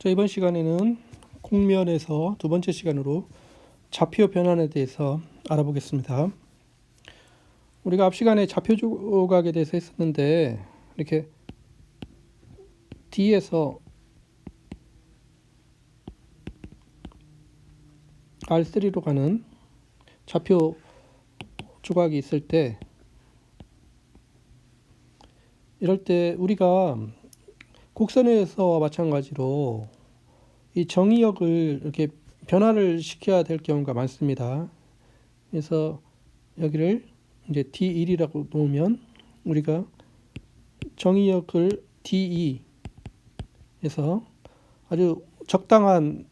자, 이번 시간에는 공면에서 두 번째 시간으로 좌표 변환에 대해서 알아보겠습니다. 우리가 앞 시간에 좌표 조각에 대해서 했었는데 이렇게 D에서 R3로 가는 좌표 조각이 있을 때 이럴 때 우리가 곡선에서와 마찬가지로 이 정의역을 이렇게 변화를 시켜야 될 경우가 많습니다. 그래서 여기를 이제 D1이라고 놓으면 우리가 정의역을 D2에서 아주 적당한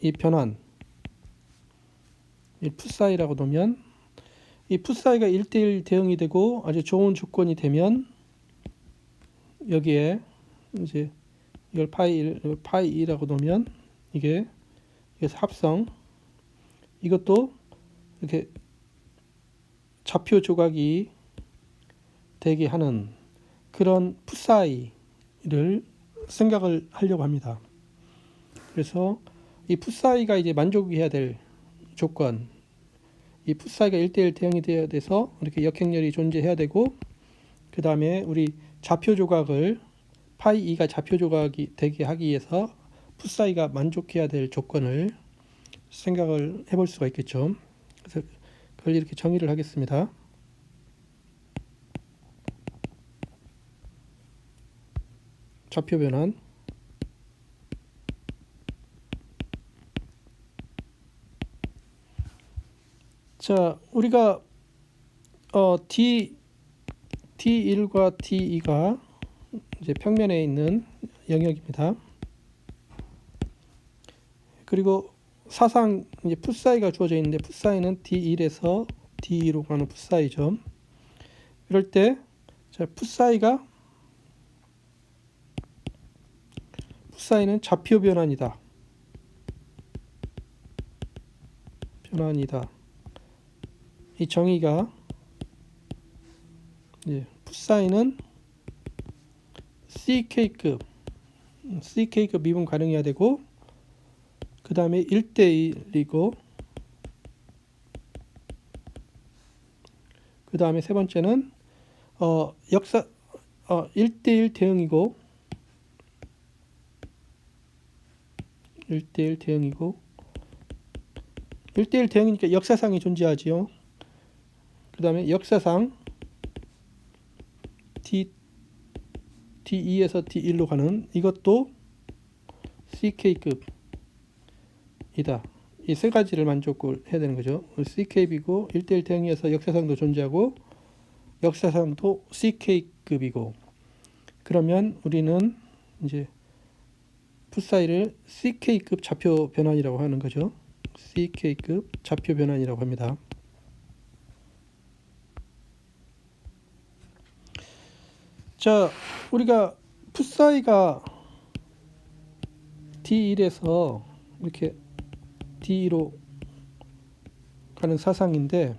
이 변환 이 풋사이라고 놓으면 이 풋사이가 1대1 대응이 되고 아주 좋은 조건이 되면 여기에 이제 이걸 파이 1, 파이 2라고 놓으면 이게 그래서 합성 이것도 이렇게 좌표 조각이 되게 하는 그런 풋사이를 생각을 하려고 합니다. 그래서 이 풋사이가 이제 만족해야 될 조건 이 풋사이가 1대1 대응이 되어야 돼서 이렇게 역행렬이 존재해야 되고 그 다음에 우리 좌표 조각을 파이 2가 좌표 조각이 되게 하기 위해서 풋사이가 만족해야 될 조건을 생각을 해볼 수가 있겠죠. 그래서 그걸 이렇게 정의를 하겠습니다. 좌표 변환 자, 우리가 어, D D1과 D2가 이제 평면에 있는 영역입니다. 그리고 사상 이제 풋사이가 주어져 있는데 풋사이는 D1에서 D2로 가는 풋사이죠. 이럴 때 자, 풋사이가 풋사이는 좌표 변환이다. 변환이다. 이 정의가 예, 풋사이는 CK급 CK급 미분 가능해야 되고 그 다음에 1대1이고 그 다음에 세 번째는 어, 역사 어, 1대1 대응이고 1대1 대응이고 1대1 대응이니까 역사상이 존재하지요. 그 다음에 역사상 D, D2에서 D1로 가는 이것도 CK급 이다. 이 세 가지를 만족을 해야 되는 거죠. CK급이고 1대1 대응에서 역사상도 존재하고 역사상도 CK급이고 그러면 우리는 이제 풋사이를 CK급 좌표 변환이라고 하는 거죠. CK급 좌표 변환이라고 합니다. 자, 우리가 풋사이가 D1에서 이렇게 D2로 가는 사상인데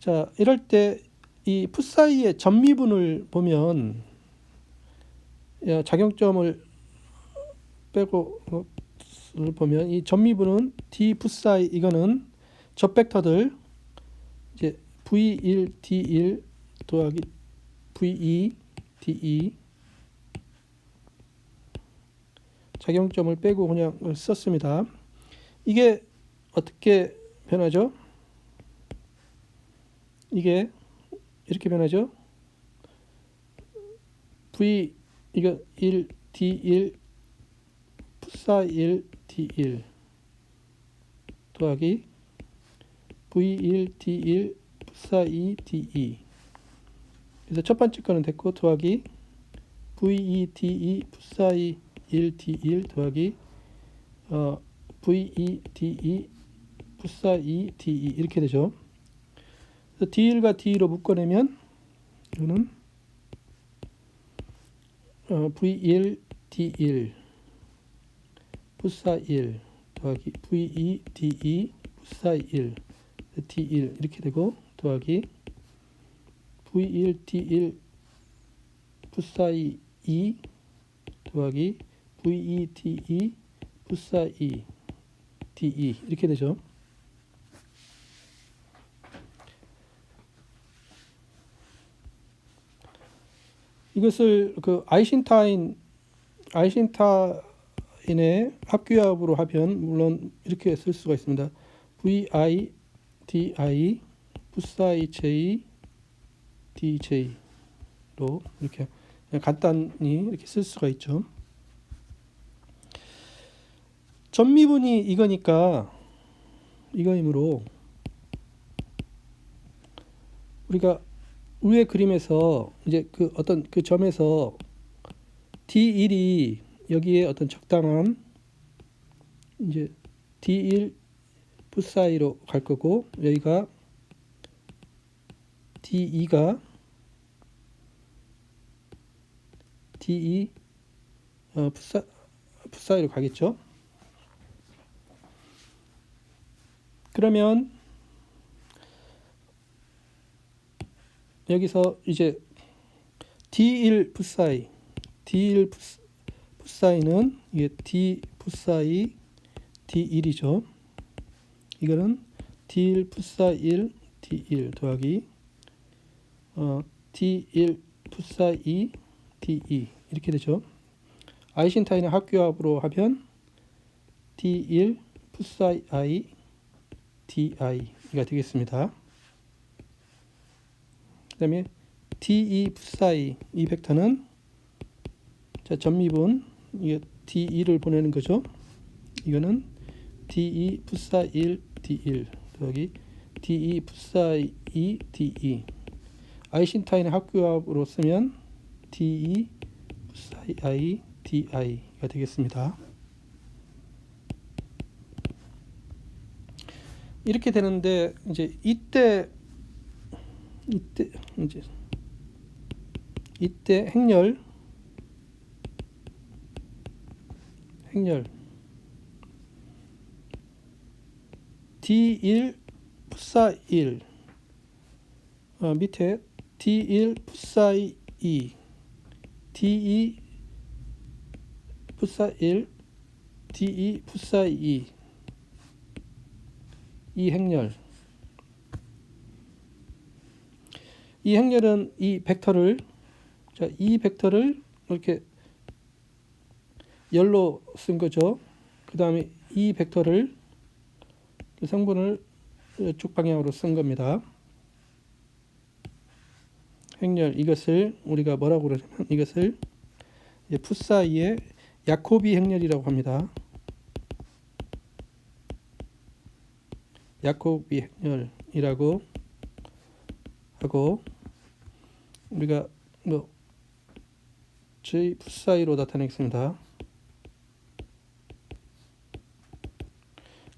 자, 이럴 때 이 풋사이의 전미분을 보면 야, 작용점을 빼고 어, 보면 이 전미분은 D 풋사이 이거는 접 벡터들 이제 V1 D1 더하기 V2 DE 작용점을 빼고 그냥 썼습니다. 이게 어떻게 변하죠? 이게 이렇게 변하죠? V 이거 1 D1 풋사 1 D1 더하기 V1 D1 풋사 2 DE 그래서 첫 번째 거는 됐고 더하기 V2DE 풋사이 1D1 더하기 어, VE, DE, 풋사 E, DE 이렇게 되죠. D1과 D2로 묶어내면 이거는 어, V1, D1 풋사 1 더하기 VE, DE 풋사 1 D1 이렇게 되고 더하기 V1, D1 풋사 2 e, 더하기 VE, DE 풋사 2 DE 이렇게 되죠. 이것을 그 아이신타인 아이신타인의 합규합으로 하면 물론 이렇게 쓸 수가 있습니다. VI DI 부사이 J DJ로 이렇게 간단히 이렇게 쓸 수가 있죠. 전미분이 이거니까 이거이므로 우리가 위의 그림에서 이제 그 어떤 그 점에서 D1이 여기에 어떤 적당한 이제 D1 풋사이로 갈 거고 여기가 D2가 D2 어, 풋사 풋사이로 가겠죠. 그러면 여기서 이제 D1 풋사이 D1 풋- 풋사이는 이게 D 풋사이 D1이죠. 이거는 D1 풋사1 D1 더하기 어, D1 풋사2 D2 이렇게 되죠. 아이신타인의 합규합으로 하면 D1 풋사2 DI가 되겠습니다. 그 다음에 DE 풋사이 이 벡터는 자 전미분 이게 D2를 보내는 거죠. 이거는 DE 풋사 1 D1 더하기 DE 풋사 2 DE 아이신타인의 합규합으로 쓰면 DE 풋사 I DI가 되겠습니다. 이렇게 되는데 이제 이때 이때 이제 이때 행렬 행렬. D1 풋사 1 어, 밑에 D1 풋사 2 D2 풋사 1 D2 풋사 2 이 행렬 이 행렬은 이 벡터를 자, 이 벡터를 이렇게 열로 쓴 거죠. 그 다음에 이 벡터를 그 성분을 이쪽 방향으로 쓴 겁니다. 행렬 이것을 우리가 뭐라고 그러냐면 이것을 이제 풋사이의 야코비 행렬이라고 합니다. 야코비 행렬이라고 하고 우리가 뭐 J 풋사이로 나타내겠습니다.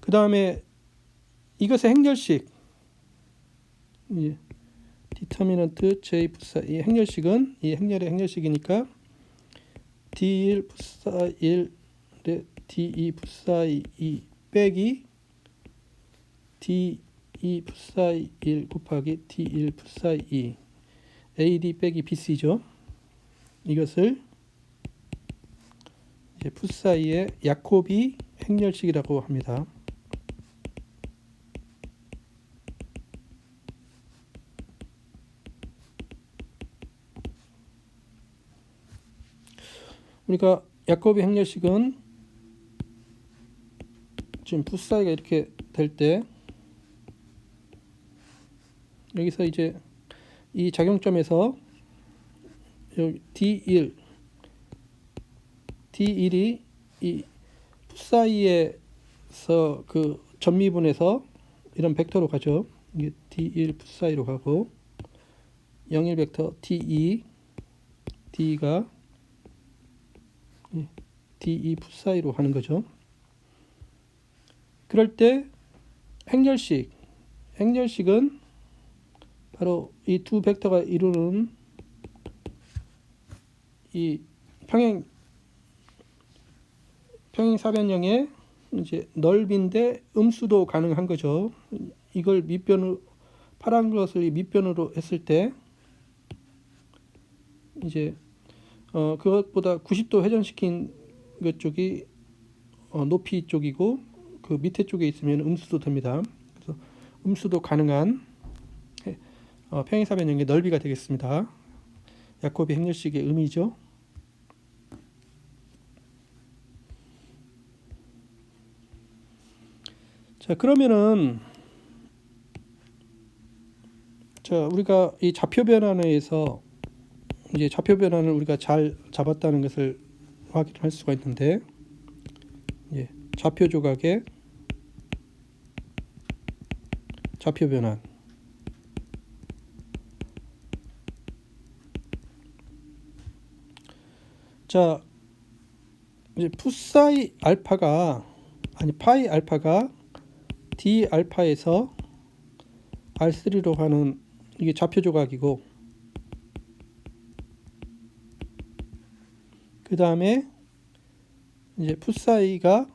그 다음에 이것의 행렬식 예, 디터미넌트 J 풋사이 행렬식은 이 행렬의 행렬식이니까 D1 풋사 1의 D2 풋사이 2 빼기 D2 풋사이 1 곱하기 D1 풋사이 2 AD 빼기 BC죠. 이것을 이제 풋사이의 야코비 행렬식이라고 합니다. 우리가 야코비 행렬식은 지금 풋사이가 이렇게 될때 여기서 이제 이 작용점에서 여기 D1 D1이 이 풋사이에서 그 전미분에서 이런 벡터로 가죠. 이게 D1 풋사이로 가고 01 벡터 D2 D가 D2 풋사이로 하는 거죠. 그럴 때 행렬식 행렬식은 바로 이 두 벡터가 이루는 이 평행 평행 사변형의 이제 넓인데 음수도 가능한 거죠. 이걸 밑변으로 파란 것을 밑변으로 했을 때 이제 어 그것보다 90도 회전시킨 이쪽이 어, 높이 쪽이고 그 밑에 쪽에 있으면 음수도 됩니다. 그래서 음수도 가능한 해- 어, 평행사변형의 넓이가 되겠습니다. 야코비 행렬식의 의미죠. 자 그러면은 자 우리가 이 좌표 변환에서 이제 좌표 변환을 우리가 잘 잡았다는 것을 확인할 수가 있는데 예, 좌표 조각의 좌표 변환 자 이제 푸사이 알파가 아니 파이 알파가 d 알파에서 r3로 가는 이게 좌표 조각이고 그 다음에 이제 푸사이가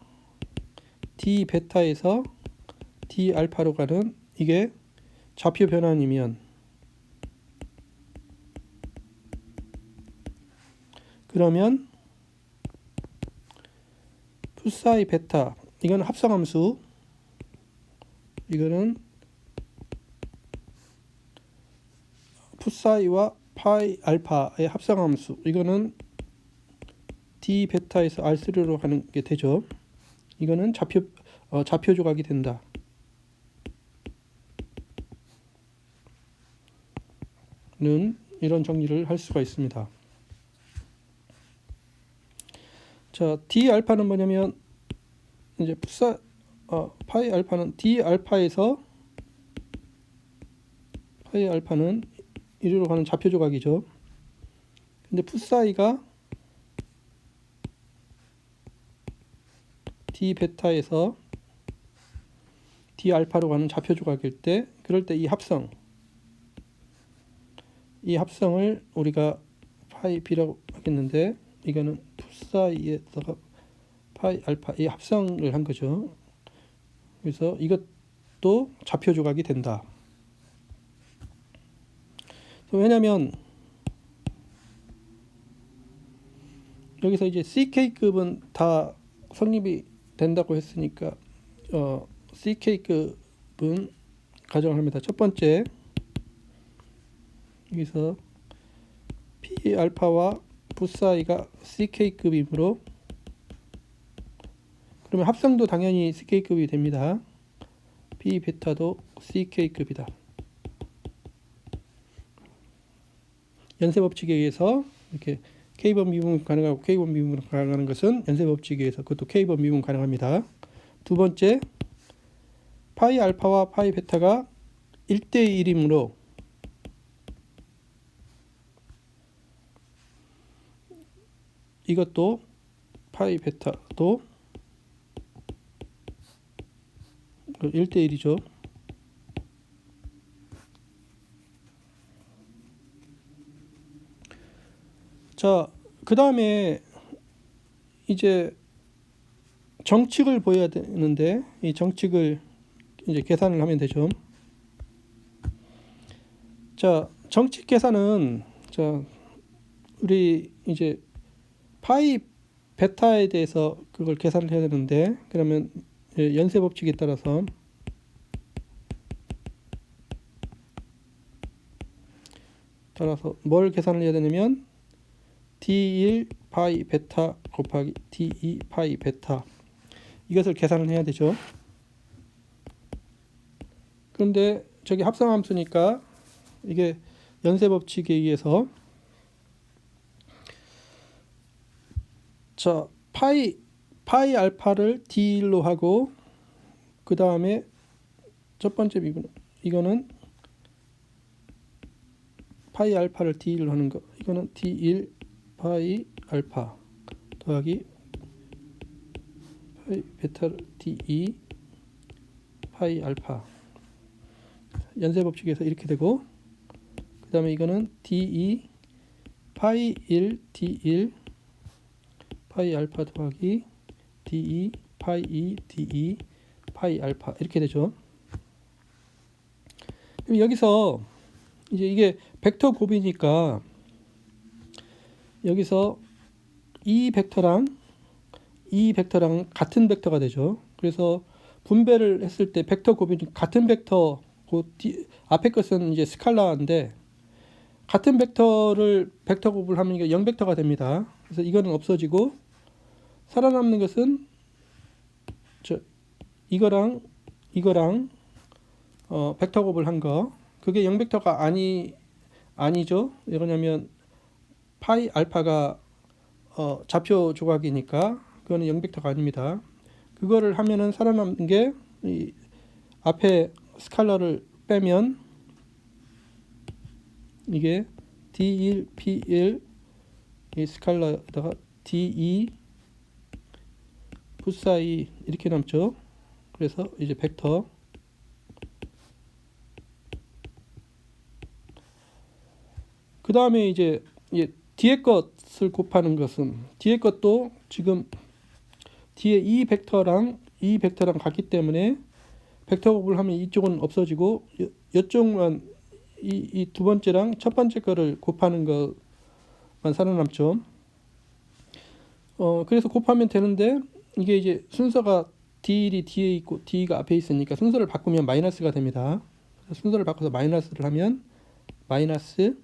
d 베타에서 d 알파로 가는 이게 좌표 변환이면 그러면 푸사이 베타 이거는 합성함수 이거는 푸사이와 파이 알파의 합성함수 이거는 d 베타에서 r3로 가는 게 되죠. 이거는 좌표 어, 좌표 조각이 된다. 는 이런 정리를 할 수가 있습니다. 자, d 알파는 뭐냐면 이제 푸사 어, 파이 알파는 d 알파에서 파이 알파는 이리로 가는 좌표 조각이죠. 근데 푸사이가 d 베타에서 d 알파로 가는 좌표 조각일 때 그럴 때 이 합성 이 합성을 우리가 파이 b라고 하겠는데 이거는 푸사이에다가 파이 알파 이 합성을 한 거죠. 그래서 이것도 좌표 조각이 된다. 왜냐하면 여기서 이제 CK급은 다 성립이 된다고 했으니까 어, CK급은 가정을 합니다. 첫 번째 여기서 P 알파와 부사이가 CK급이므로 그러면 합성도 당연히 CK급이 됩니다. P 베타도 CK급이다. 연쇄 법칙에 의해서 이렇게 K번 미분 가능하고 K번 미분 가능한 것은 연쇄 법칙에 의해서 그것도 K번 미분 가능합니다. 두 번째 파이 알파와 파이 베타가 1대 1이므로 이것도 파이 베타도 1대 1이죠. 자, 그 다음에 이제 정칙을 보여야 되는데 이 정칙을 이제 계산을 하면 되죠. 자, 정칙 계산은 자 우리 이제 파이 베타에 대해서 그걸 계산을 해야 되는데 그러면 예, 연쇄 법칙에 따라서 따라서 뭘 계산을 해야 되냐면 d1 파이 베타 곱하기 d2 파이 베타 이것을 계산을 해야 되죠. 그런데 저기 합성함수니까 이게 연쇄 법칙에 의해서 자 파이 파이 알파를 d1로 하고 그 다음에 첫 번째 미분 이거는 파이 알파를 d1로 하는 거. 이거는 d1 파이 알파 더하기 파이 베타 d2 파이 알파. 연쇄 법칙에서 이렇게 되고 그 다음에 이거는 d2 파이 1 d1 파이 알파 더하기 d2 파이 2 d2 파이 알파 이렇게 되죠. 그럼 여기서 이제 이게 벡터 곱이니까 여기서 이 벡터랑 이 벡터랑 같은 벡터가 되죠. 그래서 분배를 했을 때 벡터 곱이 같은 벡터 그 뒤, 앞에 것은 이제 스칼라인데 같은 벡터를 벡터 곱을 하면 이게 0벡터가 됩니다. 그래서 이거는 없어지고 살아남는 것은 저 이거랑 이거랑 어 벡터 곱을 한 거. 그게 0벡터가 아니 아니죠. 왜냐면 파이 알파가 어 좌표 조각이니까 그거는 0벡터가 아닙니다. 그거를 하면은 살아남는 게 이 앞에 스칼라를 빼면 이게 D1, P1 이 스칼라에다가 D2 붓사이 이렇게 남죠. 그래서 이제 벡터 그 다음에 이제 뒤에 것을 곱하는 것은 뒤에 것도 지금 뒤에 이 벡터랑 이 벡터랑 같기 때문에 벡터 곱을 하면 이쪽은 없어지고 여- 이쪽만 이이두 번째랑 첫 번째 거를 곱하는 것만 살아남죠. 어 그래서 곱하면 되는데 이게 이제 순서가 D1이 뒤에 있고 D가 앞에 있으니까 순서를 바꾸면 마이너스가 됩니다. 순서를 바꿔서 마이너스를 하면 마이너스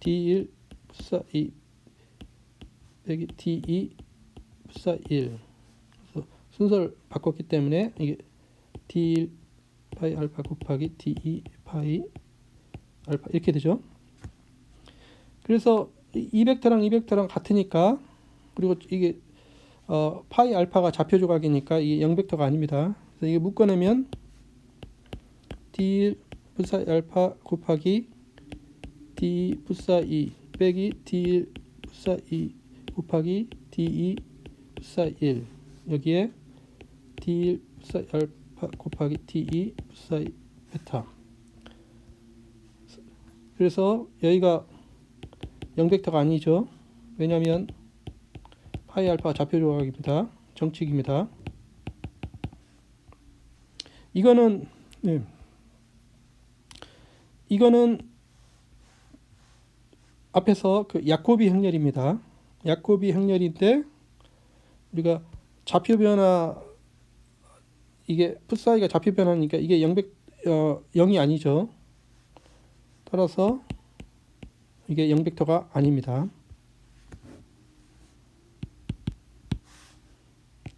D1 부사 2 빼기 D2 부사 1 그래서 순서를 바꿨기 때문에 이게 D1 파이 알파 곱하기 D2 파이 알파 이렇게 되죠. 그래서 이- 이 벡터랑 이 벡터랑 같으니까 그리고 이게 어, 파이 알파가 좌표 조각이니까 이게 0벡터가 아닙니다. 그래서 이게 묶어내면 D1 부사 알파 곱하기 D 부사 2 빼기 D1 부사 2 곱하기 D2 부사 1 여기에 D1 부사 알파 곱하기 D2 부사 2 베타 그래서 여기가 0벡터가 아니죠. 왜냐하면 파이 알파가 좌표 조각입니다. 정칙입니다. 이거는 네. 이거는 앞에서 그 야코비 행렬입니다. 야코비 행렬인데 우리가 좌표 변화 이게 풋사이가 좌표 변화니까 이게 0백 어, 0이 아니죠. 따라서 이게 0벡터가 아닙니다.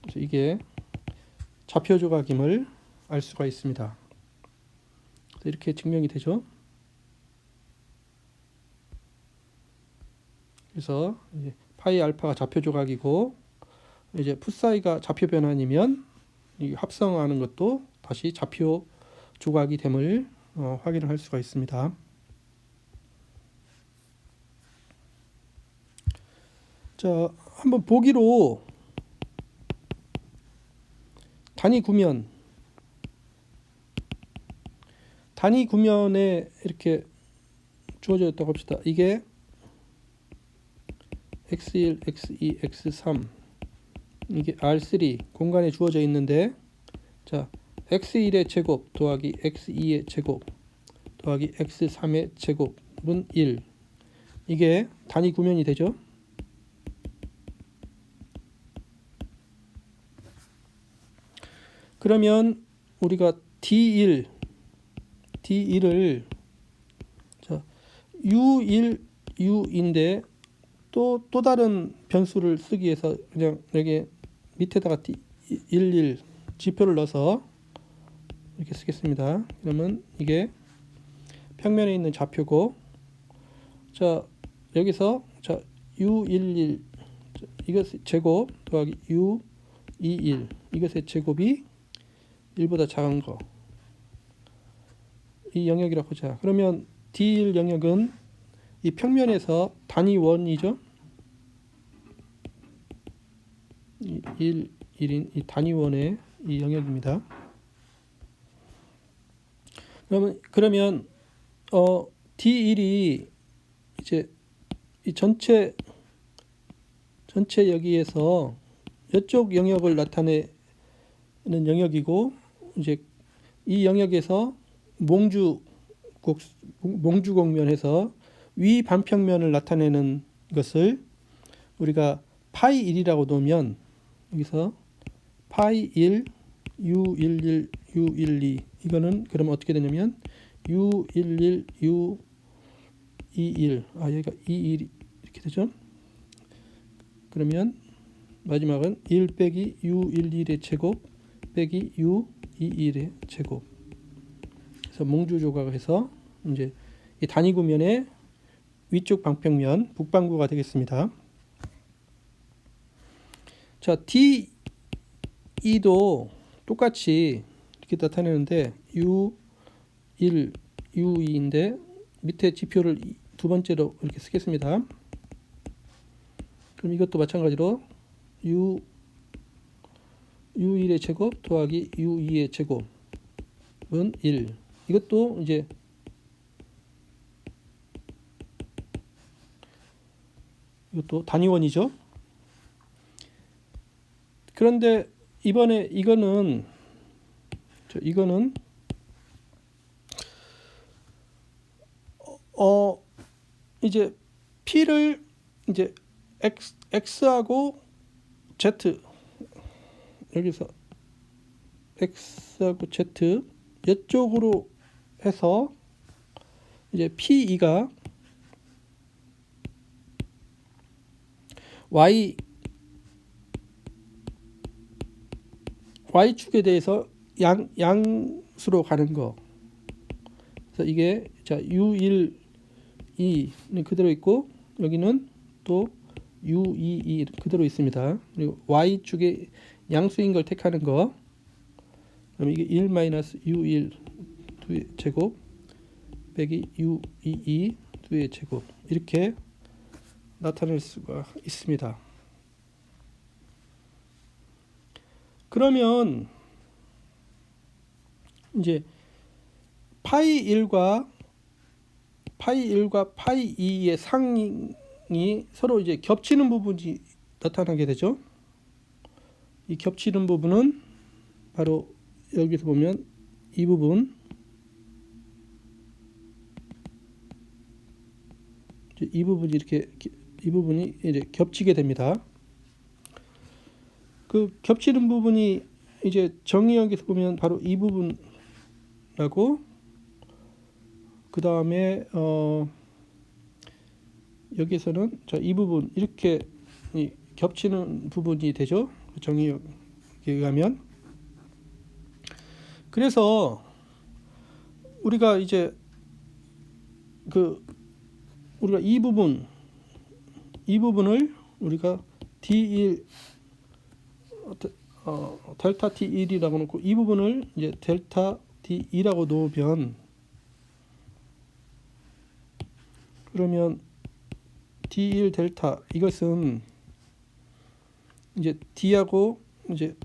그래서 이게 좌표 조각임을 알 수가 있습니다. 이렇게 증명이 되죠. 그래서 파이 알파가 좌표 조각이고 이제 풋사이가 좌표 변환이면 이 합성하는 것도 다시 좌표 조각이 됨을 어, 확인을 할 수가 있습니다. 자, 한번 보기로 단위 구면 단위 구면에 이렇게 주어져 있다고 합시다. 이게 x1, x2, x3 이게 R3 공간에 주어져 있는데 자 x1의 제곱 더하기 x2의 제곱 더하기 x3의 제곱은 1 이게 단위 구면이 되죠. 그러면 우리가 D1 D1을 자 U1 U인데 또 또 다른 변수를 쓰기 위해서 그냥 여기 밑에다가 D 11 지표를 넣어서 이렇게 쓰겠습니다. 그러면 이게 평면에 있는 좌표고 자 여기서 자 U11 이것 제곱 더하기 U21 이것의 제곱이 1보다 작은 거. 이 영역이라고 하자. 그러면 D1 영역은 이 평면에서 단위 원이죠. 이 1, 1인 이 단위 원의 이 영역입니다. 그러면 그러면 어 D1이 이제 이 전체 전체 여기에서 이쪽 영역을 나타내는 영역이고 이제 이 영역에서 몽주 곡 몽주 곡면에서 위 반평면을 나타내는 것을 우리가 파이 1이라고 놓으면 여기서 파이 1 U11 U12 이거는 그러면 어떻게 되냐면 U11 U21 아 여기가 21 이렇게 되죠. 그러면 마지막은 1 빼기 U11의 제곱 빼기 U21의 제곱 그래서 몽주 조각에서 이제 이 단위 구면의 위쪽 방평면 북방구가 되겠습니다. 자, D2도 똑같이 이렇게 나타내는데 U1, U2인데 밑에 지표를 이- 두 번째로 이렇게 쓰겠습니다. 그럼 이것도 마찬가지로 U U1의 제곱 더하기 U2의 제곱은 1. 이것도 이제 이것도 단위원이죠. 그런데 이번에 이거는 저 이거는 어 이제 p를 이제 x x하고 z 여기서 x하고 z 이쪽으로 해서 이제 p2가 y y축에 대해서 양 양수로 가는 거. 그래서 이게 자 u1 2는 그대로 있고 여기는 또 u2 2 그대로 있습니다. 그리고 y축에 양수인 걸 택하는 거. 그럼 이게 1 마이너스 u1 두의 제곱 빼기 u22 두의 제곱 이렇게 나타낼 수가 있습니다. 그러면 이제 파이 1과 파이 1과 파이 2의 상이 서로 이제 겹치는 부분이 나타나게 되죠. 이 겹치는 부분은 바로 여기서 보면 이 부분 이 부분이 이렇게 이 부분이 이제 겹치게 됩니다. 그 겹치는 부분이 이제 정의역에서 보면 바로 이 부분하고 그 다음에 어 여기서는 자 이 부분 이렇게 이 겹치는 부분이 되죠 정의역에 의하면. 그래서 우리가 이제 그 우리가 이 부분 이 부분을 우리가 D1 어, 델타 T1이라고 놓고 이 부분을 이제 델타 D2라고 놓으면 그러면 D1 델타 이것은 이제 D하고 이제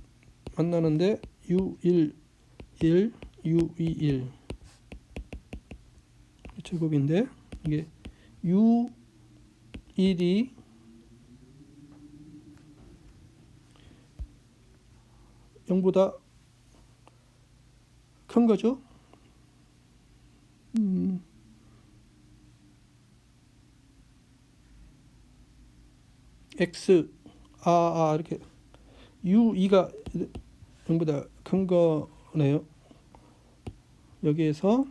만나는데 U1 1 U2 1 제곱인데 이게 U1이 영보다큰 거죠. 음. 아, 아 이렇게 u2가 0보다 큰 거네요. 여기에서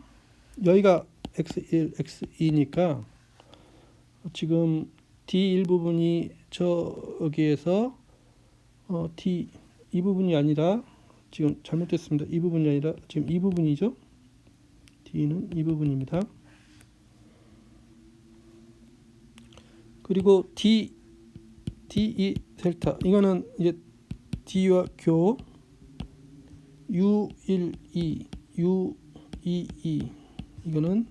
여기가 x1, x2니까 지금 d1 부분이 저기에서 어, d 이 부분이 아니라 지금 잘못됐습니다. 이 부분이 아니라 지금 이 부분이죠. D는 이 부분입니다. 그리고 D D2 델타 이거는 이제 D와 교 U12 U22 이거는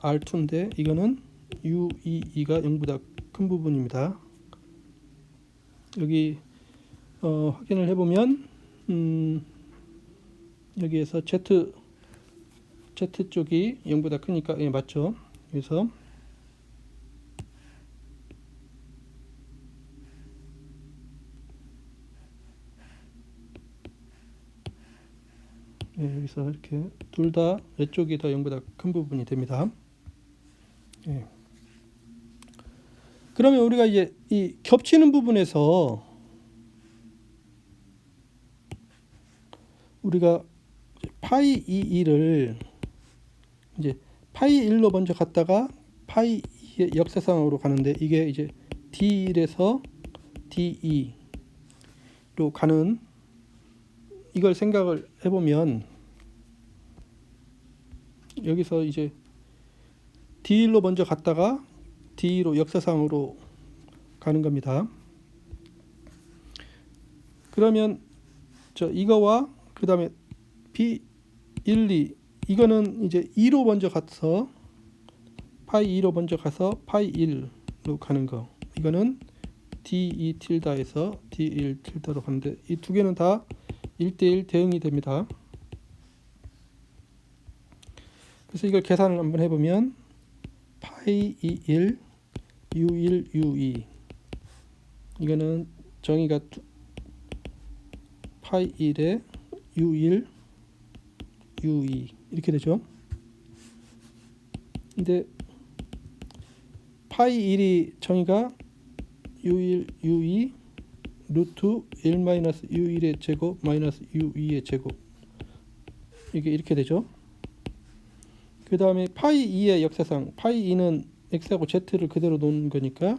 R2인데 이거는 U22가 0보다 큰 부분입니다. 여기 어, 확인을 해보면 음, 여기에서 Z Z 쪽이 0보다 크니까 예, 맞죠. 그래서 예, 여기서 이렇게 둘다 이쪽이 더 0보다 큰 부분이 됩니다. 예. 그러면 우리가 이제 이 겹치는 부분에서 우리가 파이 2를 이제 파이 1로 먼저 갔다가 파이 2의 역사상으로 가는데 이게 이제 D1에서 D2로 가는 이걸 생각을 해보면 여기서 이제 D1로 먼저 갔다가 D로 역사상으로 가는 겁니다. 그러면 저 이거와 그 다음에 B 1, 2 이거는 이제 2로 먼저 가서 파이 2로 먼저 가서 파이 1로 가는 거 이거는 D2 틸다에서 D1 틸다로 가는데 이 두 개는 다 1대1 대응이 됩니다. 그래서 이걸 계산을 한번 해보면 파이 21 U1 U2 이거는 정의가 두- 파이 1에 U1 U2 이렇게 되죠. 근데 파이 1이 정의가 U1 U2 루트 1 마이너스 U1의 제곱 마이너스 U2의 제곱 이게 이렇게 되죠. 그 다음에 파이 2의 역사상 파이 2는 x하고 z를 그대로 놓은 거니까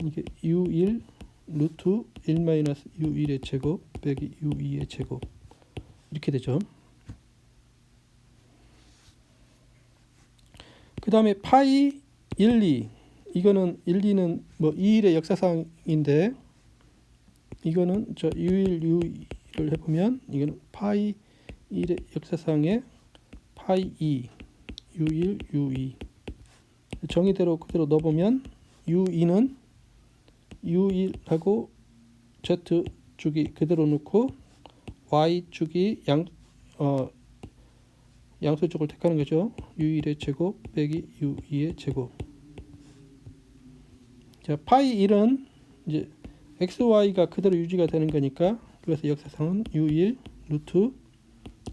이게 u1 루트 1 마이너스 u1의 제곱 빼기 u2의 제곱 이렇게 되죠. 그 다음에 파이 1, 2 이거는 1, 2는 뭐 2일의 역사상인데 이거는 저 u1, u2를 해보면 이거는 파이 1의 역사상에 파이 2 u1, u2 정의대로 그대로 넣어보면 u2는 u1하고 z 주기 그대로 놓고 y 주기 양 어, 양수 쪽을 택하는 거죠. u1의 제곱 빼기 u2의 제곱. 자, 파이 1은 이제 x, y가 그대로 유지가 되는 거니까 그래서 역사상은 u1 루트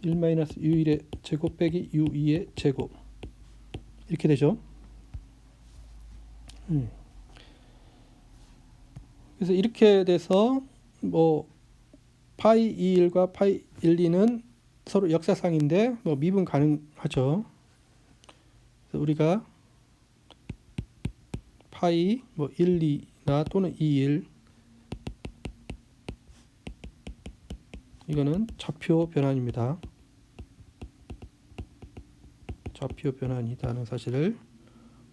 1 마이너스 u1의 제곱 빼기 u2의 제곱 이렇게 되죠. 음. 그래서 이렇게 돼서 뭐 파이 2일과 파이 1, 2는 서로 역사상인데 뭐 미분 가능하죠. 그래서 우리가 파이 뭐 1, 2나 또는 2, 1 이거는 좌표 변환입니다. 좌표 변환이라는 사실을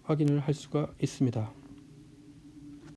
확인을 할 수가 있습니다.